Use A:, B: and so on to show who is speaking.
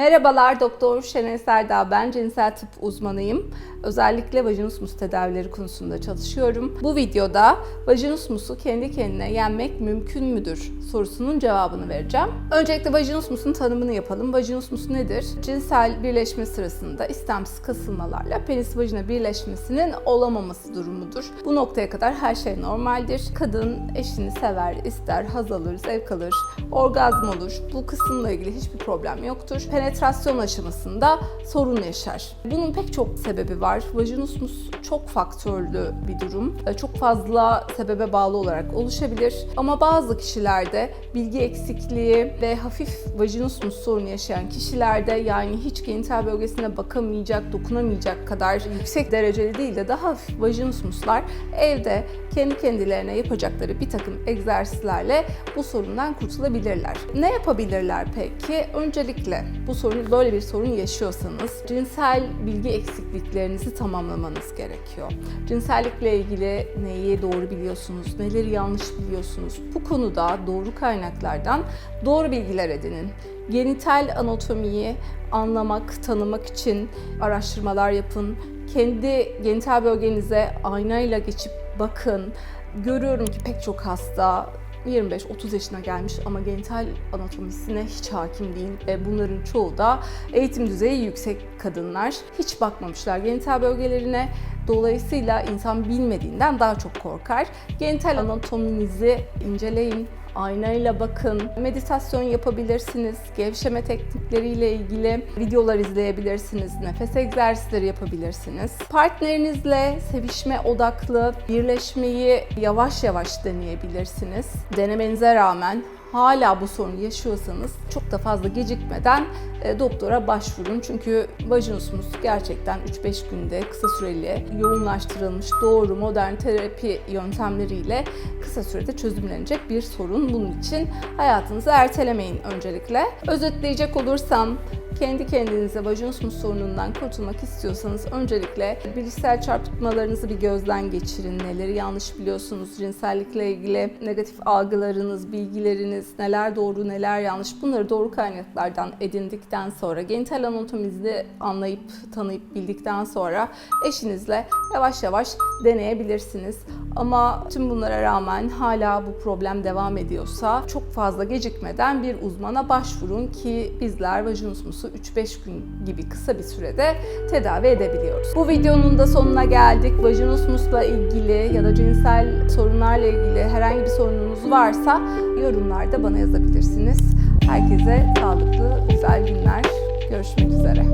A: Merhabalar Doktor Şenay Serdağ ben cinsel tıp uzmanıyım. Özellikle vajinismus tedavileri konusunda çalışıyorum. Bu videoda vajinismusu kendi kendine yenmek mümkün müdür sorusunun cevabını vereceğim. Öncelikle vajinismusun tanımını yapalım. Vajinismus nedir? Cinsel birleşme sırasında istemsiz kasılmalarla penis vajina birleşmesinin olamaması durumudur. Bu noktaya kadar her şey normaldir. Kadın eşini sever, ister, haz alır, zevk alır, orgazm olur. Bu kısımla ilgili hiçbir problem yoktur. Penetrasyon aşamasında sorun yaşar. Bunun pek çok sebebi var. Vajinismus çok faktörlü bir durum. E, Çok fazla sebebe bağlı olarak oluşabilir. Ama bazı kişilerde bilgi eksikliği ve hafif vajinismus sorunu yaşayan kişilerde yani hiç genital bölgesine bakamayacak, dokunamayacak kadar yüksek dereceli değil de daha hafif vajinismuslar evde kendi kendilerine yapacakları bir takım egzersizlerle bu sorundan kurtulabilirler. Ne yapabilirler peki? Öncelikle bu sorun böyle bir sorun yaşıyorsanız cinsel bilgi eksikliklerinizi tamamlamanız gerekiyor. Cinsellikle ilgili neyi doğru biliyorsunuz, neleri yanlış biliyorsunuz? Bu konuda doğru kaynaklardan doğru bilgiler edinin. Genital anatomiyi anlamak, tanımak için araştırmalar yapın. Kendi genital bölgenize aynayla geçip bakın. Görüyorum ki pek çok hasta 25-30 yaşına gelmiş ama genital anatomisine hiç hakim değil. E, Bunların çoğu da eğitim düzeyi yüksek kadınlar. Hiç bakmamışlar genital bölgelerine. Dolayısıyla insan bilmediğinden daha çok korkar. Genital anatominizi inceleyin, aynayla bakın, meditasyon yapabilirsiniz, gevşeme teknikleriyle ilgili videolar izleyebilirsiniz, nefes egzersizleri yapabilirsiniz. Partnerinizle sevişme odaklı birleşmeyi yavaş yavaş deneyebilirsiniz. Denemenize rağmen hala bu sorunu yaşıyorsanız çok da fazla gecikmeden e, doktora başvurun. Çünkü vajinismus gerçekten 3-5 günde kısa süreli yoğunlaştırılmış doğru modern terapi yöntemleriyle kısa sürede çözümlenecek bir sorun. Bunun için hayatınızı ertelemeyin öncelikle. Özetleyecek olursam kendi kendinize vajinismus sorunundan kurtulmak istiyorsanız öncelikle bilişsel çarpıtmalarınızı bir gözden geçirin. Neleri yanlış biliyorsunuz, cinsellikle ilgili negatif algılarınız, bilgileriniz, neler doğru, neler yanlış bunları doğru kaynaklardan edindikten sonra, genital anatominizi anlayıp, tanıyıp bildikten sonra eşinizle yavaş yavaş deneyebilirsiniz. Ama tüm bunlara rağmen hala bu problem devam ediyorsa çok fazla gecikmeden bir uzmana başvurun ki bizler vajinismusu 3-5 gün gibi kısa bir sürede tedavi edebiliyoruz. Bu videonun da sonuna geldik. Vajinismusla ilgili ya da cinsel sorunlarla ilgili herhangi bir sorununuz varsa yorumlarda bana yazabilirsiniz. Herkese sağlıklı, güzel günler. Görüşmek üzere.